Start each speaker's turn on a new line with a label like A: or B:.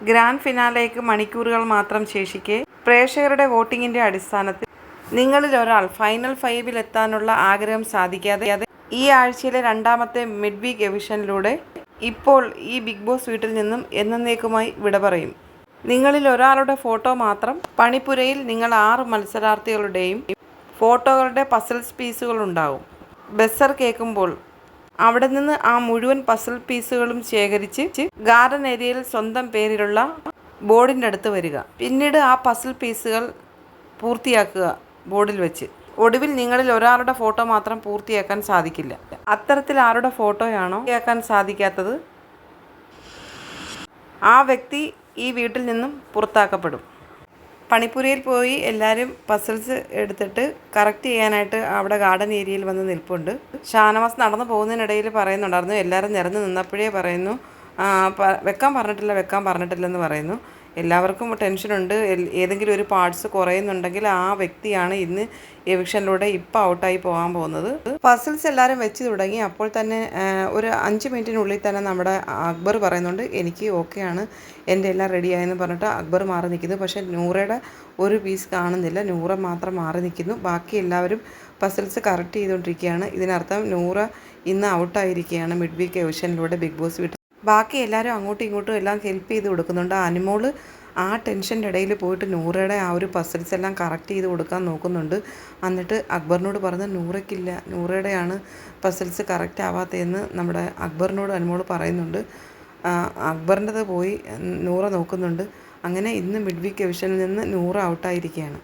A: Grand ഫിനാലേക്ക് മണിക്കൂറുകൾ മാത്രം ശേഷിക്കെ പ്രേക്ഷകരുടെ വോട്ടിങ്ങിന്റെ അടിസ്ഥാനത്തിൽ നിങ്ങളിൽ ഒരാൾ ഫൈനൽ ഫൈവിൽ എത്താനുള്ള ആഗ്രഹം സാധിക്കാതെ ഈ ആഴ്ചയിലെ രണ്ടാമത്തെ മിഡ് വീക്ക് എവിഷനിലൂടെ ഇപ്പോൾ ഈ ബിഗ് ബോസ് വീട്ടിൽ നിന്നും എന്നേക്കുമായി വിട പറയും. നിങ്ങളിൽ ഒരാളുടെ ഫോട്ടോ മാത്രം പണിപ്പുരയിൽ നിങ്ങൾ ആറ് മത്സരാർത്ഥികളുടെയും ഫോട്ടോകളുടെ പസിൽസ് പീസുകൾ ഉണ്ടാവും ബെസർ കേൾക്കുമ്പോൾ അവിടെ നിന്ന് ആ മുഴുവൻ പസിൽ പീസുകളും ശേഖരിച്ച് ഗാർഡൻ ഏരിയയിൽ സ്വന്തം പേരിലുള്ള ബോർഡിന്റെ അടുത്ത് വരിക. പിന്നീട് ആ പസിൽ പീസുകൾ പൂർത്തിയാക്കുക ബോർഡിൽ വെച്ച്. ഒടുവിൽ നിങ്ങളിൽ ഒരാളുടെ ഫോട്ടോ മാത്രം പൂർത്തിയാക്കാൻ സാധിക്കില്ല. അത്തരത്തിൽ ആരുടെ ഫോട്ടോയാണോ പൂർത്തിയാക്കാൻ സാധിക്കാത്തത്? ആ വ്യക്തി ഈ വീട്ടിൽ നിന്നും പുറത്താക്കപ്പെടും. പണിപ്പുരയിൽ പോയി എല്ലാവരും പസിൽസ് എടുത്തിട്ട് കറക്റ്റ് ചെയ്യാനായിട്ട് അവിടെ ഗാർഡൻ ഏരിയയിൽ വന്ന് നിൽപ്പുണ്ട്. ഷാനവാസ് നടന്നു പോകുന്നതിനിടയിൽ പറയുന്നുണ്ടായിരുന്നു എല്ലാവരും നിരന്ന് നിന്നപ്പോഴേ പറയുന്നു "ആ, വെക്കാൻ പറഞ്ഞിട്ടില്ല വെക്കാൻ പറഞ്ഞിട്ടില്ലെന്ന് പറയുന്നു. എല്ലാവർക്കും ടെൻഷനുണ്ട്. ഏതെങ്കിലും ഒരു പാർട്സ് കുറയുന്നുണ്ടെങ്കിൽ ആ വ്യക്തിയാണ് ഇന്ന് എവിക്ഷനിലൂടെ ഇപ്പം ഔട്ടായി പോകാൻ പോകുന്നത്. പസിൽസ് എല്ലാവരും വെച്ച് തുടങ്ങി. അപ്പോൾ തന്നെ ഒരു അഞ്ച് മിനിറ്റിനുള്ളിൽ തന്നെ നമ്മുടെ അക്ബർ പറയുന്നുണ്ട് എനിക്ക് ഓക്കെയാണ്. എന്റെ എല്ലാം റെഡിയായെന്ന് പറഞ്ഞിട്ട് അക്ബർ മാറി നിൽക്കുന്നു. പക്ഷേ നൂറയുടെ ഒരു പീസ് കാണുന്നില്ല. നൂറ മാത്രം മാറി നിൽക്കുന്നു. ബാക്കി എല്ലാവരും പസിൽസ് കറക്റ്റ് ചെയ്തുകൊണ്ടിരിക്കുകയാണ്. ഇതിനർത്ഥം നൂറ ഇന്ന് ഔട്ടായിരിക്കുകയാണ് മിഡ് വീക്ക് എവിഷനിലൂടെ ബിഗ് ബോസ് വീട്ടിൽ ബാക്കി എല്ലാവരും അങ്ങോട്ടും ഇങ്ങോട്ടും എല്ലാം ഹെൽപ്പ് ചെയ്ത് കൊടുക്കുന്നുണ്ട്. അനുമോൾ ആ ടെൻഷന്റെ ഇടയിൽ പോയിട്ട് നൂറയുടെ ആ ഒരു പസിൽസ് എല്ലാം കറക്റ്റ് ചെയ്ത് കൊടുക്കാൻ നോക്കുന്നുണ്ട്. എന്നിട്ട് അക്ബറിനോട് പറഞ്ഞ് നൂറയ്ക്കില്ല നൂറയുടെയാണ് പസിൽസ് കറക്റ്റ് ആവാത്തതെന്ന് നമ്മുടെ അക്ബറിനോട് അനുമോൾ പറയുന്നുണ്ട്. അക്ബറിന്റെത് പോയി നൂറ നോക്കുന്നുണ്ട്. അങ്ങനെ ഇന്ന് മിഡ് വീക്ക് എവിഷനിൽ നിന്ന് നൂറ് ഔട്ടായിരിക്കുകയാണ്